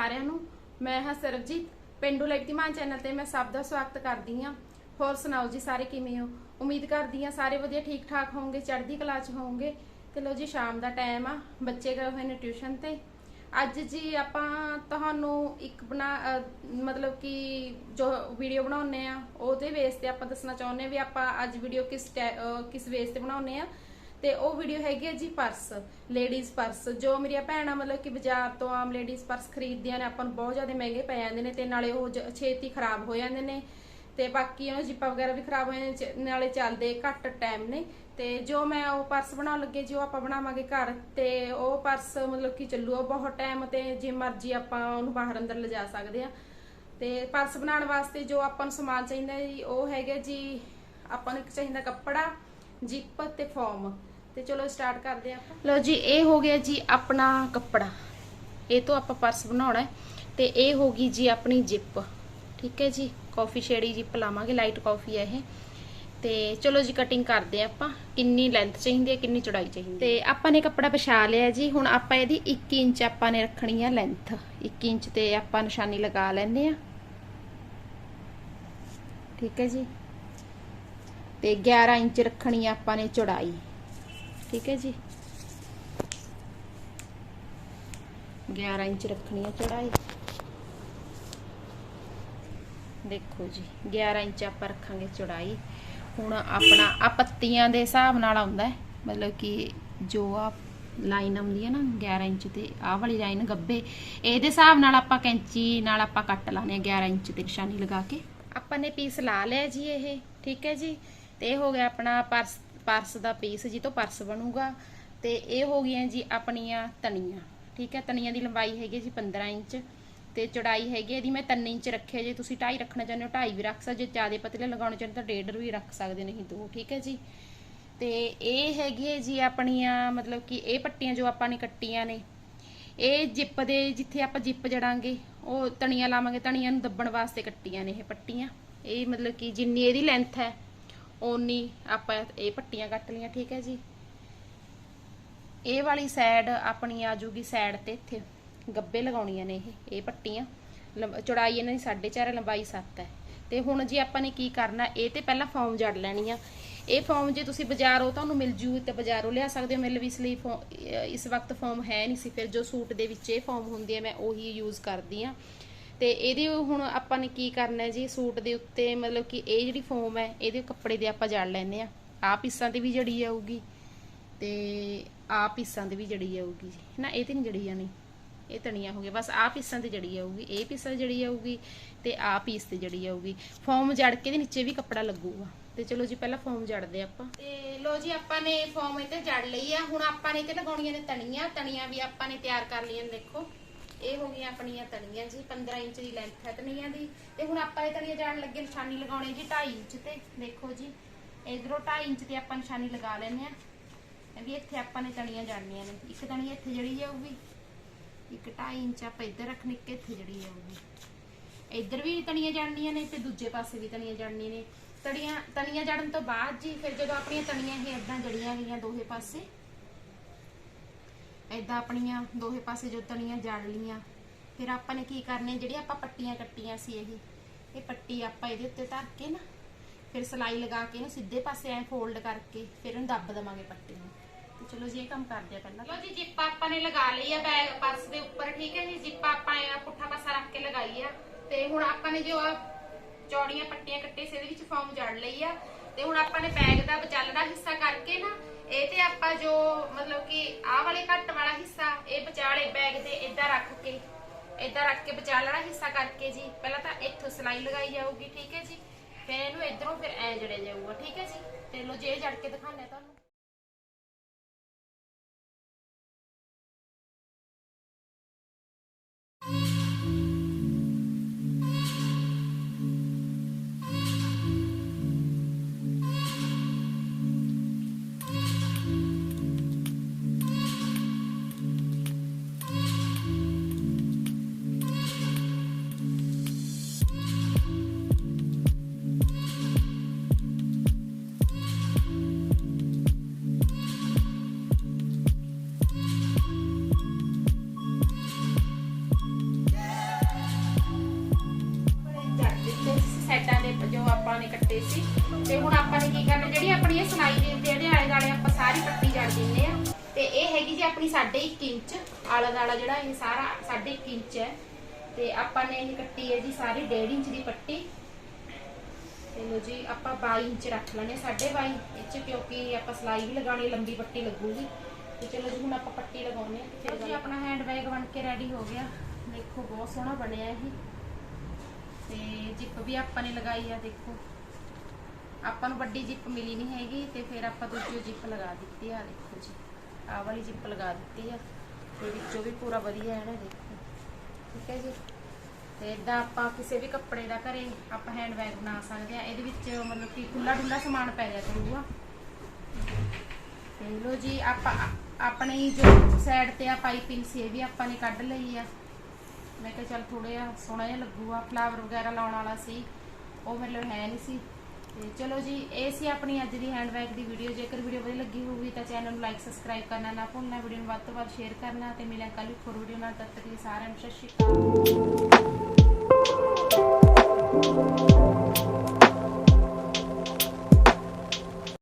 ਸਾਰਿਆਂ ਨੂੰ। ਮੈਂ ਹਾਂ ਸਰਬਜੀਤ, ਪਿੰਡੂ ਲੈਕਤੀਮਾਨ ਚੈਨਲ ਤੇ ਮੈਂ ਸਭ ਦਾ ਸਵਾਗਤ ਕਰਦੀ ਹਾਂ। ਹੋਰ ਸੁਣਾਓ ਜੀ ਸਾਰੇ ਕਿਵੇਂ ਹੋ? ਉਮੀਦ ਕਰਦੀ ਹਾਂ ਸਾਰੇ ਵਧੀਆ ਠੀਕ ਠਾਕ ਹੋਵੋਗੇ, ਚੜ੍ਹਦੀ ਕਲਾ 'ਚ ਹੋਵੋਗੇ। ਤੇ ਲੋ ਜੀ, ਸ਼ਾਮ ਦਾ ਟਾਈਮ ਆ, ਬੱਚੇ ਗਏ ਹੋਏ ਨੇ ਟਿਊਸ਼ਨ ਤੇ। ਅੱਜ ਜੀ ਆਪਾਂ ਤੁਹਾਨੂੰ ਇੱਕ ਬਣਾ ਮਤਲਬ ਕਿ ਜੋ ਵੀਡੀਓ ਬਣਾਉਨੇ ਆ ਉਹਦੇ ਬੇਸ ਤੇ ਆਪਾਂ ਦੱਸਣਾ ਚਾਹੁੰਦੇ ਆ ਵੀ ਆਪਾਂ ਅੱਜ ਵੀਡੀਓ ਕਿਸ ਟੈ- ਕਿਸ ਬੇਸ ਤੇ ਬਣਾਉਨੇ ਆ ਤੇ ਉਹ ਵੀਡੀਓ ਹੈਗੀ ਹੈ ਜੀ ਪਰਸ ਲੇਡੀਜ਼ ਪਰਸ, ਜੋ ਮੇਰੀਆਂ ਭੈਣਾਂ ਮਤਲਬ ਕਿ ਬਾਜ਼ਾਰ ਤੋਂ ਆਮ ਲੇਡੀਜ਼ ਪਰਸ ਖਰੀਦਦੀਆਂ ਨੇ, ਆਪਾਂ ਨੂੰ ਬਹੁਤ ਜ਼ਿਆਦਾ ਮਹਿੰਗੇ ਪੈ ਜਾਂਦੇ ਨੇ ਤੇ ਨਾਲੇ ਉਹ ਛੇਤੀ ਖਰਾਬ ਹੋ ਜਾਂਦੇ ਨੇ ਤੇ ਬਾਕੀ ਉਹ ਜਿੱਪਾਂ ਵਗੈਰਾ ਵੀ ਖਰਾਬ ਹੋ ਜਾਂਦੇ ਨਾਲੇ ਚੱਲਦੇ ਘੱਟ ਟਾਈਮ ਨੇ ਤੇ ਜੋ ਮੈਂ ਉਹ ਪਰਸ ਬਣਾਉਣ ਲੱਗੇ, ਜੀ ਉਹ ਆਪਾਂ ਬਣਾਵਾਂਗੇ ਘਰ ਤੇ ਉਹ ਪਰਸ ਮਤਲਬ ਕਿ ਚੱਲੂਗਾ ਬਹੁਤ ਟਾਈਮ ਤੇ ਜੇ ਮਰਜ਼ੀ ਆਪਾਂ ਉਹਨੂੰ ਬਾਹਰ ਅੰਦਰ ਲਿਜਾ ਸਕਦੇ ਆ ਤੇ ਪਰਸ ਬਣਾਉਣ ਵਾਸਤੇ ਜੋ ਆਪਾਂ ਨੂੰ ਸਮਾਨ ਚਾਹੀਦਾ ਹੈ ਜੀ, ਉਹ ਹੈਗਾ ਜੀ, ਆਪਾਂ ਨੂੰ ਇੱਕ ਚਾਹੀਦਾ ਕੱਪੜਾ ਜਿੱਪ ਤੇ ਫੋਮ ਤੇ ਚਲੋ ਸਟਾਰਟ ਕਰਦੇ ਆਪਾਂ। ਲਓ ਜੀ ਇਹ ਹੋ ਗਿਆ ਜੀ ਆਪਣਾ ਕੱਪੜਾ। ਇਹ ਤੋਂ ਆਪਾਂ ਪਰਸ ਬਣਾਉਣਾ ਹੈ ਤੇ ਇਹ ਹੋ ਗਈ ਜੀ ਆਪਣੀ ਜਿੱਪ। ਠੀਕ ਹੈ ਜੀ ਕਾਫੀ ਸ਼ੇਡੀ ਜਿੱਪ ਲਾਵਾਂਗੇ ਲਾਈਟ ਕਾਫੀ ਹੈ ਇਹ। ਤੇ ਚਲੋ ਜੀ ਕਟਿੰਗ ਕਰਦੇ ਆਪਾਂ। ਕਿੰਨੀ ਲੈਂਥ ਚਾਹੀਦੀ ਹੈ ਕਿੰਨੀ ਚੌੜਾਈ ਚਾਹੀਦੀ ਤੇ ਆਪਾਂ ਨੇ ਕੱਪੜਾ ਵਿਛਾ ਲਿਆ ਜੀ ਹੁਣ ਆਪਾਂ ਇਹਦੀ 1 ਇੰਚ ਆਪਾਂ ਨੇ ਰੱਖਣੀ ਆ ਲੈਂਥ 1 ਇੰਚ ਤੇ ਆਪਾਂ ਨਿਸ਼ਾਨੀ ਲਗਾ ਲੈਂਦੇ ਆ ਠੀਕ ਹੈ ਜੀ। ਤੇ 11 ਇੰਚ ਰੱਖਣੀ ਆ ਆਪਾਂ ਨੇ ਚੌੜਾਈ। ਠੀਕ ਹੈ ਜੀ। 11 ਇੰਚ ਰੱਖਣੀ ਆ ਚੌੜਾਈ। ਦੇਖੋ ਜੀ 11 ਇੰਚ ਆਪਾਂ ਰੱਖਾਂਗੇ ਚੜਾਈ। ਹੁਣ ਆਪਣਾ ਆ ਪੱਤੀਆਂ ਦੇ ਹਿਸਾਬ ਨਾਲ ਆਉਂਦਾ ਹੈ। ਮਤਲਬ ਕਿ ਜੋ ਆ ਲਾਈਨ ਆਉਂਦੀ ਹੈ ਨਾ 11 ਇੰਚ ਤੇ, ਆਹ ਵਾਲੀ ਲਾਈਨ ਗੱਬੇ, ਇਹਦੇ ਹਿਸਾਬ ਨਾਲ ਆਪਾਂ ਕੈਂਚੀ ਨਾਲ ਆਪਾਂ ਕੱਟ ਲਾਣੇ ਆ 11 ਇੰਚ ਤੇ ਨਿਸ਼ਾਨੀ ਲਗਾ ਕੇ। ਆਪਾਂ ਨੇ ਪੀਸ ਲਾ ਲਿਆ ਜੀ ਇਹ, ਠੀਕ ਹੈ ਜੀ। ਤੇ ਇਹ ਹੋ ਗਿਆ ਆਪਣਾ ਪਰਸ ਪਰਸ ਦਾ ਪੀਸ ਜੀ ਤੋਂ ਪਰਸ ਬਣੂਗਾ ਤੇ ਇਹ ਹੋ ਗਈਆਂ ਜੀ ਆਪਣੀਆਂ ਤਣੀਆਂ, ਠੀਕ ਹੈ? ਤਣੀਆਂ ਦੀ ਲੰਬਾਈ ਹੈਗੀ ਜੀ 15 ਇੰਚ ਤੇ ਚੌੜਾਈ ਹੈਗੀ ਇਹਦੀ ਮੈਂ 3 ਇੰਚ ਰੱਖਿਆ ਜੇ, ਤੁਸੀਂ 2.5 ਰੱਖਣਾ ਚਾਹੁੰਦੇ ਹੋ 2.5 ਵੀ ਰੱਖ ਸਕਦੇ ਜੇ ਜ਼ਿਆਦਾ ਪਤਲੇ ਲਗਾਉਣੇ ਚਾਹੁੰਦੇ ਤਾਂ 1.5 ਵੀ ਰੱਖ ਸਕਦੇ ਨਹੀਂ ਦੋ, ਠੀਕ ਹੈ ਜੀ? ਤੇ ਇਹ ਹੈਗੀ ਹੈ ਜੀ ਆਪਣੀਆਂ, ਮਤਲਬ ਕਿ ਇਹ ਪੱਟੀਆਂ ਜੋ ਆਪਾਂ ਨੇ ਕੱਟੀਆਂ ਨੇ, ਇਹ ਜਿੱਪ ਦੇ ਜਿੱਥੇ ਆਪਾਂ ਜਿੱਪ ਜੜਾਂਗੇ, ਉਹ ਤਣੀਆਂ ਲਾਵਾਂਗੇ, ਤਣੀਆਂ ਨੂੰ ਦੱਬਣ ਵਾਸਤੇ ਕੱਟੀਆਂ ਨੇ ਇਹ ਪੱਟੀਆਂ। ਇਹ ਮਤਲਬ ਕਿ ਜਿੰਨੀ ਇਹਦੀ ਲੈਂਥ ਹੈ ਓਨੀ ਆਪਾਂ ਇਹ ਪੱਟੀਆਂ ਕੱਟ ਲਈਆਂ, ਠੀਕ ਹੈ ਜੀ। ਇਹ ਵਾਲੀ ਸਾਈਡ ਆਪਣੀ ਆ ਜੂਗੀ ਸਾਈਡ ਤੇ ਇੱਥੇ, ਗੱਬੇ ਲਗਾਉਣੀਆਂ ਨੇ ਇਹ ਇਹ ਪੱਟੀਆਂ। ਲੰਬ- ਚੌੜਾਈ ਇਹਨਾਂ ਦੀ 4.5 ਲੰਬਾਈ 7 ਹੈ। ਤੇ ਹੁਣ ਜੀ ਆਪਾਂ ਨੇ ਕੀ ਕਰਨਾ, ਇਹ ਤੇ ਪਹਿਲਾਂ ਫਾਰਮ ਜੜ ਲੈਣੀ ਆ ਇਹ ਫਾਰਮ ਜੇ ਤੁਸੀਂ ਬਾਜ਼ਾਰੋਂ ਤੁਹਾਨੂੰ ਮਿਲ ਜੂ, ਤੇ ਬਾਜ਼ਾਰੋਂ ਲਿਆ ਸਕਦੇ ਹੋ ਮਿਲ ਵੀ ਇਸ ਲਈ ਫੋ- ਇਸ ਵਕਤ ਫਾਰਮ ਹੈ ਨਹੀਂ ਸੀ। ਫਿਰ ਜੋ ਸੂਟ ਦੇ ਵਿੱਚ ਇਹ ਫਾਰਮ ਹੁੰਦੀ ਹੈ, ਮੈਂ ਉਹੀ ਯੂਜ਼ ਕਰਦੀ ਆ ਤੇ ਇਹਦੀ ਹੁਣ ਆਪਾਂ ਨੇ ਕੀ ਕਰਨਾ ਹੈ ਜੀ? ਸੂਟ ਦੇ ਉੱਤੇ ਮਤਲਬ ਕਿ ਇਹ ਜਿਹੜੀ ਫੋਮ ਹੈ, ਇਹਦੇ ਕੱਪੜੇ ਦੇ ਆਪਾਂ ਜੜ ਲੈਨੇ ਆ ਆਹ ਪੀਸਾਂ ਤੇ ਵੀ ਜੜੀ ਜਾਊਗੀ ਤੇ ਆਹ ਪੀਸਾਂ ਤੇ ਵੀ ਜੜੀ ਜਾਊਗੀ ਨਾ ਇਹ ਤੇ ਨਹੀਂ ਜੜੀ ਜਾਣੀ ਇਹ ਤਣੀਆਂ ਹੋ ਗਈਆਂ ਬਸ ਆਹ ਪੀਸਾਂ ਤੇ ਜੜੀ ਜਾਊਗੀ ਇਹ ਪੀਸਾਂ ਤੇ ਜੜੀ ਜਾਊਗੀ ਤੇ ਆਹ ਪੀਸ ਤੇ ਜੜੀ ਜਾਊਗੀ ਫੋਮ ਜੜ ਕੇ ਦੇ ਨੀਚੇ ਵੀ ਕੱਪੜਾ ਲੱਗੂਗਾ। ਤੇ ਚਲੋ ਜੀ, ਪਹਿਲਾਂ ਫੋਮ ਜੜਦੇ ਆਪਾਂ। ਤੇ ਲੋ ਜੀ, ਆਪਾਂ ਨੇ ਫੋਮ ਇੱਥੇ ਜੜ ਲਈ ਆ। ਹੁਣ ਆਪਾਂ ਨੇ ਤੇ ਲਗਾਉਣੀਆਂ ਨੇ ਤਣੀਆਂ ਤਣੀਆਂ ਵੀ ਆਪਾਂ ਨੇ ਤਿਆਰ ਕਰ ਲਈਆਂ ਦੇਖੋ। ਇਹ ਹੋ ਗਈਆਂ ਆਪਣੀਆਂ ਤਣੀਆਂ ਜੀ 15 ਇੰਚ ਦੀ ਲੈਂਥ ਹੈ ਤਣੀਆਂ ਦੀ। ਤੇ ਹੁਣ ਆਪਾਂ ਇਹ ਤਣੀਆਂ ਜਾਣ ਲੱਗੇ ਨਿਸ਼ਾਨੀ ਲਗਾਉਣੀ ਜੀ 2.5 ਇੰਚ ਤੇ। ਦੇਖੋ ਜੀ, ਇਧਰੋਂ 2.5 ਇੰਚ ਤੇ ਆਪਾਂ ਨਿਸ਼ਾਨੀ ਲਗਾ ਲੈਣੇ ਆ ਵੀ ਇੱਥੇ ਆਪਾਂ ਨੇ ਤਣੀਆਂ ਜਾਣਨੀਆਂ ਨੇ। ਇੱਕ ਤਣੀ ਇੱਥੇ ਜੜੀ ਜਾਊਗੀ, ਇੱਕ 2.5 ਇੰਚ ਆਪਾਂ ਇੱਧਰ ਰੱਖਣੀ, ਇੱਕ ਇੱਥੇ ਜੜੀ ਜਾਊਗੀ। ਇੱਧਰ ਵੀ ਤਣੀਆਂ ਜਾਣੀਆਂ ਨੇ ਤੇ ਦੂਜੇ ਪਾਸੇ ਵੀ ਤਣੀਆਂ ਜੜਨੀਆਂ ਨੇ। ਤਣੀਆਂ ਤਣੀਆਂ ਜੜਨ ਤੋਂ ਬਾਅਦ ਜੀ ਫਿਰ ਜਦੋਂ ਆਪਣੀਆਂ ਤਣੀਆਂ ਇਹ ਇਦਾਂ ਜੜੀਆਂ ਗਈਆਂ ਦੋਹੇ ਪਾਸੇ ਇਦਾਂ ਆਪਣੀਆਂ ਦੋਹੇ ਪਾਸੇ ਜੋ ਜੜ ਲੀਆਂ। ਫਿਰ ਆਪਾਂ ਨੇ ਕੀ ਕਰਨੇ, ਜਿਹੜੀ ਆਪਾਂ ਪੱਟੀਆਂ ਕੱਟੀਆਂ ਸੀ ਇਹ ਇਹ ਪੱਟੀ ਆਪਾਂ ਇਹਦੇ ਉੱਤੇ ਧਰ ਕੇ ਨਾ, ਫਿਰ ਸਲਾਈ ਲਗਾ ਕੇ ਇਹਨੂੰ ਸਿੱਧੇ ਪਾਸੇ ਐ ਫੋਲਡ ਕਰਕੇ ਫਿਰ ਇਹਨੂੰ ਦੱਬ ਦਵਾਂਗੇ ਪੱਟੀ ਨੂੰ। ਤੇ ਚਲੋ ਜੀ, ਇਹ ਕੰਮ ਕਰਦੇ ਆ ਪਹਿਲਾਂ। ਲੋ ਜੀ, ਜਿੱਪ ਆਪਾਂ ਨੇ ਲਗਾ ਲਈ ਆ ਬੈਗ ਪਰਸ ਦੇ ਉੱਪਰ, ਠੀਕ ਹੈ ਜੀ? ਜਿੱਪ ਆਪਾਂ ਇਹ ਪੁੱਠਾ ਪਾਸਾ ਰੱਖ ਕੇ ਲਗਾਈ ਆ। ਤੇ ਹੁਣ ਆਪਾਂ ਨੇ ਜੋ ਆ ਚੌੜੀਆਂ ਪੱਟੀਆਂ ਕੱਟੇ ਸੀ, ਇਹਦੇ ਵਿੱਚ ਫਾਰਮ ਜੜ ਲਈ ਆ। ਤੇ ਹੁਣ ਆਪਾਂ ਨੇ ਬੈਗ ਦਾ ਵਿਚਾਲੜਾ ਹਿੱਸਾ ਇਹ ਆਪਾਂ ਜੋ ਮਤਲਬ ਕਿ ਆਹ ਵਾਲੇ ਘੱਟ ਵਾਲਾ ਹਿੱਸਾ, ਇਹ ਵਿਚਾਲੇ ਬੈਗ ਦੇ ਇਦਾਂ ਰੱਖ ਕੇ ਇਦਾਂ ਰੱਖ ਕੇ ਵਿਚਾਲੜਾ ਹਿੱਸਾ ਕਰਕੇ ਜੀ। ਪਹਿਲਾਂ ਤਾਂ ਇੱਥੋਂ ਸਲਾਈ ਲਗਾਈ ਜਾਊਗੀ, ਠੀਕ ਹੈ ਜੀ। ਫਿਰ ਇਹਨੂੰ ਇਧਰੋਂ ਫਿਰ ਐ ਜੜਿਆ ਜਾਊਗਾ, ਠੀਕ ਹੈ ਜੀ। ਤੇ ਲੋ ਜੇ ਜੜ ਕੇ ਦਿਖਾਉਂਦੇ ਤੁਹਾਨੂੰ। ਸਾਰੀ ਪੱਟੀ ਦਿੰਨੇ ਆ। ਤੇ ਇਹ ਹੈਗੀ ਜੀ ਆਪਣੀ 1.5 ਇੰਚ, ਆਲਾ ਦਾਲਾ ਜਿਹੜਾ ਇਹ ਸਾਰਾ 1.5 ਇੰਚ ਹੈ। ਤੇ ਆਪਾਂ ਨੇ ਇਹ ਕੱਟੀ ਹੈ ਜੀ ਸਾਰੀ 1.5 ਇੰਚ ਦੀ ਪੱਟੀ। ਤੇ ਲੋ ਜੀ, ਆਪਾਂ 22 ਇੰਚ ਰੱਖ ਲੈਣੇ 22.5 ਇੰਚ, ਕਿਉਂਕਿ ਆਪਾਂ ਸਲਾਈ ਵੀ ਲਗਾਣੀ ਲੰਬੀ ਪੱਟੀ ਲੱਗੂਗੀ। ਤੇ ਚਲੋ ਜੀ, ਹੁਣ ਆਪਾਂ ਪੱਟੀ ਲਗਾਉਣੇ ਆ ਜੀ, ਆਪਣਾ ਹੈਂਡ ਬੈਗ ਬਣ ਕੇ ਰੈਡੀ ਹੋ ਗਿਆ। ਦੇਖੋ, ਬਹੁਤ ਸੋਹਣਾ ਬਣਿਆ ਇਹ। ਤੇ ਜਿੱਪ ਵੀ ਆਪਾਂ ਨੇ ਲਗਾਈ ਆ, ਦੇਖੋ। ਆਪਾਂ ਨੂੰ ਵੱਡੀ ਜਿੱਪ ਮਿਲੀ ਨਹੀਂ ਹੈਗੀ ਤੇ ਫਿਰ ਆਪਾਂ ਦੂਜੀ ਜਿੱਪ ਲਗਾ ਦਿੱਤੀ ਆ ਦੇਖੋ ਜੀ। ਆਹ ਵਾਲੀ ਜਿੱਪ ਲਗਾ ਦਿੱਤੀ ਆ। ਤੇ ਵਿੱਚੋਂ ਵੀ ਪੂਰਾ ਵਧੀਆ ਹੈ ਨਾ ਦੇਖੋ ਠੀਕ ਹੈ ਜੀ। ਤੇ ਇਦਾਂ ਆਪਾਂ ਕਿਸੇ ਵੀ ਕੱਪੜੇ ਦਾ ਘਰੇ ਆਪਾਂ ਹੈਂਡ ਬੈਗ ਬਣਾ ਸਕਦੇ ਆ। ਇਹਦੇ ਵਿੱਚ ਮਤਲਬ ਕਿ ਖੁੱਲਾ ਡੁੱਲਾ ਸਮਾਨ ਪੈ ਜਾ ਕਰੂਗਾ। ਤੇ ਲੋ ਜੀ, ਆਪਾਂ, ਆਪਣੀ ਜੋ ਸਾਈਡ ਤੇ ਆ ਪਾਈਪਿੰਗ ਸੀ ਇਹ ਵੀ ਆਪਾਂ ਨੇ ਕੱਢ ਲਈ ਆ। ਮੈਂ ਕਿਹਾ ਚੱਲ ਥੋੜਾ ਜਿਹਾ ਸੋਹਣਾ ਜਿਹਾ ਲੱਗੂਗਾ। ਫਲਾਵਰ ਵਗੈਰਾ ਲਾਉਣ ਵਾਲਾ ਸੀ। ਉਹ ਮਤਲਬ ਹੈ ਨਹੀਂ ਸੀ। ਤੇ ਚਲੋ ਜੀ, ਇਹ ਸੀ ਆਪਣੀ ਅੱਜ ਦੀ ਹੈਂਡ ਬੈਗ ਦੀ ਵੀਡੀਓ ਜੇਕਰ ਵੀਡੀਓ ਵਧੀਆ ਲੱਗੀ ਹੋਊਗੀ ਤਾਂ ਚੈਨਲ ਨੂੰ ਲਾਈਕ ਸਬਸਕ੍ਰਾਈਬ ਕਰਨਾ ਨਾ ਭੁੱਲਣਾ ਵੀਡੀਓ ਨੂੰ ਵੱਧ ਤੋਂ ਵੱਧ ਸ਼ੇਅਰ ਕਰਨਾ ਤੇ ਮਿਲਾਂ ਕੱਲ ਹੋਰ ਵੀਡੀਓ ਨਾਲ, ਤਦ ਤੱਕ ਲਈ ਸਾਰਿਆਂ ਨੂੰ ਸਤਿ ਸ਼੍ਰੀ ਅਕਾਲ।